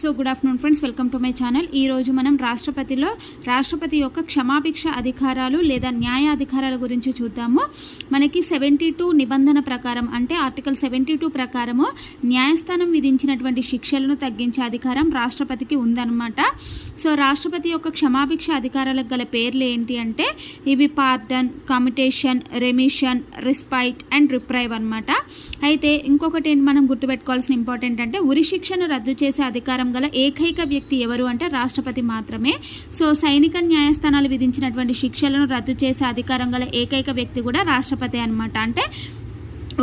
So good afternoon friends welcome to my channel ఈ రోజు మనం రాష్ట్రపతిలో రాష్ట్రపతి యొక్క క్షమాభిక్ష అధికారాలు లేదా న్యాయ అధికారాల గురించి చూద్దాము. మనకి సెవెంటీ టూ నిబంధన ప్రకారం అంటే ఆర్టికల్ సెవెంటీ టూ ప్రకారము న్యాయస్థానం విధించినటువంటి శిక్షలను తగ్గించే అధికారం రాష్ట్రపతికి ఉందన్నమాట. సో రాష్ట్రపతి యొక్క క్షమాభిక్ష అధికారాలకు గల పేర్లు ఏంటి అంటే ఇవి pardon commutation remission respite and reprieve అనమాట అయితే ఇంకొకటి ఏంటి మనం గుర్తుపెట్టుకోవాల్సిన ఇంపార్టెంట్ అంటే ఉరి శిక్షను రద్దు చేసే అధికారం గల ఏకైక వ్యక్తి ఎవరు అంటే రాష్ట్రపతి మాత్రమే. సో సైనిక న్యాయస్థానాలు విధించినటువంటి శిక్షలను రద్దు చేసే అధికారం గల ఏకైక వ్యక్తి కూడా రాష్ట్రపతి అన్నమాట. అంటే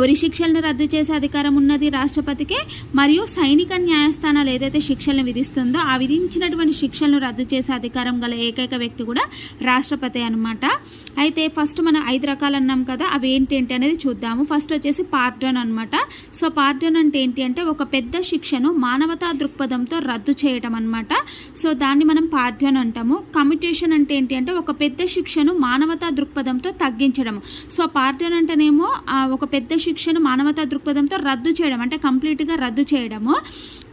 ఉరి శిక్షలను రద్దు చేసే అధికారం ఉన్నది రాష్ట్రపతికే మరియు సైనిక న్యాయస్థానాలు ఏదైతే శిక్షలను విధిస్తుందో ఆ విధించినటువంటి శిక్షలను రద్దు చేసే అధికారం గల ఏకైక వ్యక్తి కూడా రాష్ట్రపతి అనమాట అయితే ఫస్ట్ మనం ఐదు రకాలు అన్నాం కదా అవి ఏంటి ఏంటి అనేది చూద్దాము. ఫస్ట్ వచ్చేసి పార్డన్ అనమాట సో పార్డన్ అంటే ఏంటి అంటే ఒక పెద్ద శిక్షను మానవతా దృక్పథంతో రద్దు చేయటం అనమాట సో దాన్ని మనం పార్డన్ అంటాము. కమిటేషన్ అంటే ఏంటి అంటే ఒక పెద్ద శిక్షను మానవతా దృక్పథంతో తగ్గించడం. సో పార్డన్ అంటేనేమో ఒక పెద్ద శిక్షను మానవతా దృక్పథంతో రద్దు చేయడం అంటే కంప్లీట్గా రద్దు చేయడము.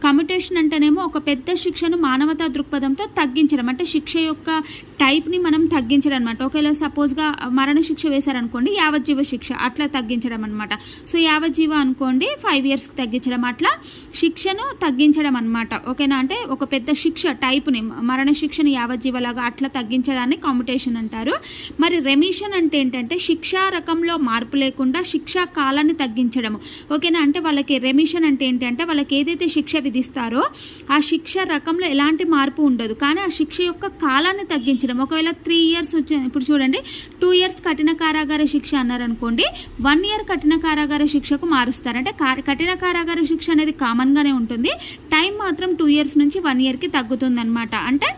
కమిటేషన్ అంటేనేమో ఒక పెద్ద శిక్షను మానవతా దృక్పథంతో తగ్గించడం. అంటే శిక్ష యొక్క టైప్ని మనం తగ్గించడం అనమాట ఒకవేళ సపోజ్గా మరణ శిక్ష వేశారనుకోండి యావజ్జీవ శిక్ష అట్లా తగ్గించడం అనమాట సో యావజ్జీవ అనుకోండి ఫైవ్ ఇయర్స్కి తగ్గించడం. అట్లా శిక్షను తగ్గించడం అనమాట ఓకేనా? అంటే ఒక పెద్ద శిక్ష టైప్ని మరణ శిక్షను యావజ్జీవలాగా అట్లా తగ్గించడాన్ని కాంపిటేషన్ అంటారు. మరి రెమిషన్ అంటే ఏంటంటే శిక్షా రకంలో మార్పు లేకుండా శిక్షా కాలాన్ని తగ్గించడము. ఓకేనా? అంటే వాళ్ళకి రెమిషన్ అంటే ఏంటంటే వాళ్ళకి ఏదైతే శిక్ష విధిస్తారో ఆ శిక్ష రకంలో ఎలాంటి మార్పు ఉండదు. కానీ ఆ శిక్ష యొక్క కాలాన్ని తగ్గించడం. ఒకవేళ త్రీ ఇయర్స్ వచ్చిన ఇప్పుడు చూడండి టూ ఇయర్స్ కఠిన కారాగార శిక్ష అన్నారనుకోండి వన్ ఇయర్ కఠిన కారాగార శిక్షకు మారుస్తారు. అంటే కఠిన కారాగార శిక్ష అనేది కామన్గానే ఉంటుంది. టైం మాత్రం టూ ఇయర్స్ నుంచి వన్ ఇయర్కి తగ్గుతుంది అంటే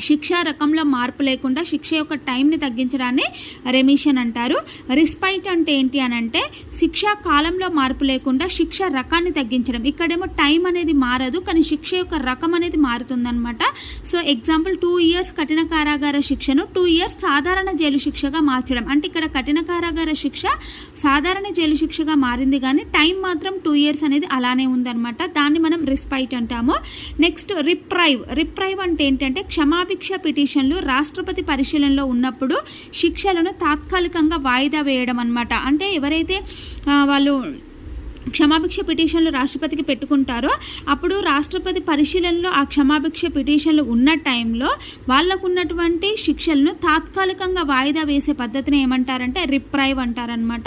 శిక్ష రకంలో మార్పు లేకుండా శిక్ష యొక్క టైంని తగ్గించడాన్ని రెమిషన్ అంటారు. రిస్పైట్ అంటే ఏంటి అని అంటే శిక్షా కాలంలో మార్పు లేకుండా శిక్ష రకాన్ని తగ్గించడం. ఇక్కడేమో టైం అనేది మారదు కానీ శిక్ష యొక్క రకం అనేది మారుతుందనమాట సో ఎగ్జాంపుల్ టూ ఇయర్స్ కఠిన కారాగార శిక్షను టూ ఇయర్స్ సాధారణ జైలు శిక్షగా మార్చడం. అంటే ఇక్కడ కఠిన కారాగార శిక్ష సాధారణ జైలు శిక్షగా మారింది కానీ టైం మాత్రం టూ ఇయర్స్ అనేది అలానే ఉందన్నమాట. దాన్ని మనం రిస్పైట్ అంటాము. Next reprieve. రిప్రైవ్ అంటే ఏంటంటే క్షమా క్షమాభిక్ష పిటిషన్లు రాష్ట్రపతి పరిశీలనలో ఉన్నప్పుడు శిక్షలను తాత్కాలికంగా వాయిదా వేయడం అనమాట అంటే ఎవరైతే వాళ్ళు క్షమాభిక్ష పిటిషన్లు రాష్ట్రపతికి పెట్టుకుంటారో అప్పుడు రాష్ట్రపతి పరిశీలనలో ఆ క్షమాభిక్ష పిటిషన్లు ఉన్న టైంలో వాళ్ళకు ఉన్నటువంటి శిక్షలను తాత్కాలికంగా వాయిదా వేసే పద్ధతిని ఏమంటారంటే రిప్రైవ్ అంటారనమాట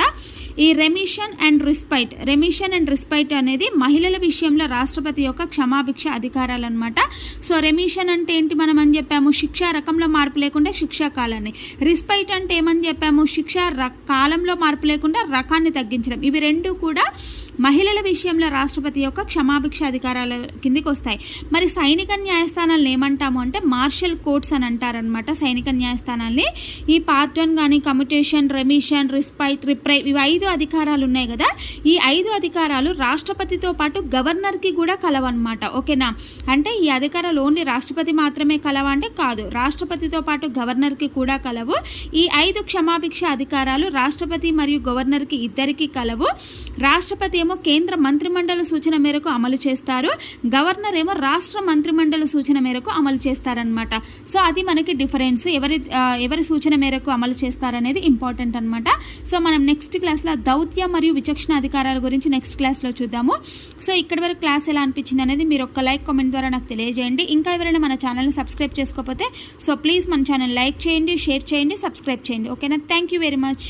ఈ remission and respite remission and respite అనేది మహిళల విషయంలో రాష్ట్రపతి యొక్క క్షమాభిక్ష అధికారాలు అనమాట సో రెమిషన్ అంటే ఏంటి మనం అని చెప్పాము? శిక్ష రకంలో మార్పు లేకుండా శిక్షా కాలాన్ని. రిస్పైట్ అంటే ఏమని చెప్పాము? శిక్ష ర- కాలంలో మార్పు లేకుండా రకాన్ని తగ్గించడం. ఇవి రెండు కూడా మహిళల విషయంలో రాష్ట్రపతి యొక్క క్షమాభిక్ష అధికారాల కిందికి వస్తాయి. మరి సైనిక న్యాయస్థానాలను ఏమంటాము అంటే మార్షల్ కోర్ట్స్ అని అంటారనమాట సైనిక న్యాయస్థానాల్ని. ఈ పార్టన్ కానీ కమ్యూటేషన్ రెమిషన్ రిస్పైట్ రిప్రై ఇవి ఐదు అధికారాలు ఉన్నాయి కదా. ఈ ఐదు అధికారాలు రాష్ట్రపతితో పాటు గవర్నర్కి కూడా కలవన్నమాట. ఓకేనా? అంటే ఈ అధికారాలు ఓన్లీ రాష్ట్రపతి మాత్రమే కలవ అంటే కాదు. రాష్ట్రపతితో పాటు గవర్నర్కి కూడా కలవు. ఈ ఐదు క్షమాభిక్ష అధికారాలు రాష్ట్రపతి మరియు గవర్నర్కి ఇద్దరికి కలవు. రాష్ట్రపతి ఏమో కేంద్ర మంత్రిమండలి సూచన మేరకు అమలు చేస్తారు. గవర్నర్ ఏమో రాష్ట్ర మంత్రిమండలి సూచన మేరకు అమలు చేస్తారనమాట సో అది మనకి డిఫరెన్స్. ఎవరి ఎవరి సూచన మేరకు అమలు చేస్తారనేది ఇంపార్టెంట్ అనమాట సో మనం నెక్స్ట్ క్లాస్లో దౌత్య మరియు విచక్షణ అధికారాల గురించి నెక్స్ట్ క్లాస్లో చూద్దాము. సో ఇక్కడి వరకు క్లాస్ ఎలా అనిపించింది అనేది మీరు ఒక్క లైక్ కామెంట్ ద్వారా నాకు తెలియజేయండి. ఇంకా ఎవరైనా మన ఛానల్ని సబ్స్క్రైబ్ చేసుకోకపోతే సో ప్లీజ్ మన ఛానల్ లైక్ చేయండి షేర్ చేయండి సబ్స్క్రైబ్ చేయండి. ఓకేనా? Thank you very much.